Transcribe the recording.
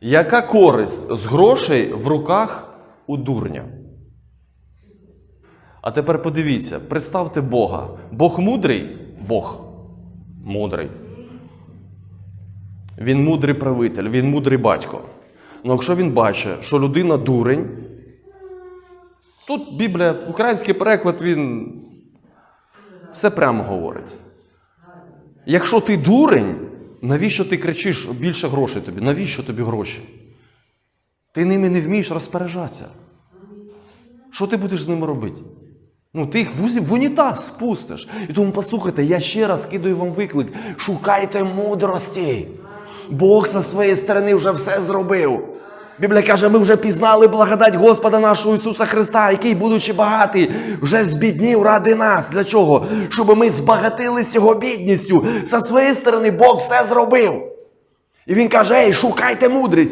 Яка користь з грошей в руках у дурня? А тепер подивіться, представте Бога. Бог мудрий? Бог мудрий. Він мудрий правитель, він мудрий батько. Ну якщо він бачить, що людина дурень, тут Біблія, український переклад, він все прямо говорить. Якщо ти дурень, навіщо ти кричиш більше грошей тобі? Навіщо тобі гроші? Ти ними не вмієш розпоряджатися. Що ти будеш з ними робити? Ну, ти їх в, унітаз спустиш. І тому послухайте, я ще раз кидаю вам виклик. Шукайте мудрості. Бог зі своєї сторони вже все зробив. Біблія каже, ми вже пізнали благодать Господа нашого Ісуса Христа, який, будучи багатий, вже збіднів ради нас. Для чого? Щоб ми збагатились його бідністю. Зі своєї сторони Бог все зробив. І він каже: Ей, шукайте мудрість.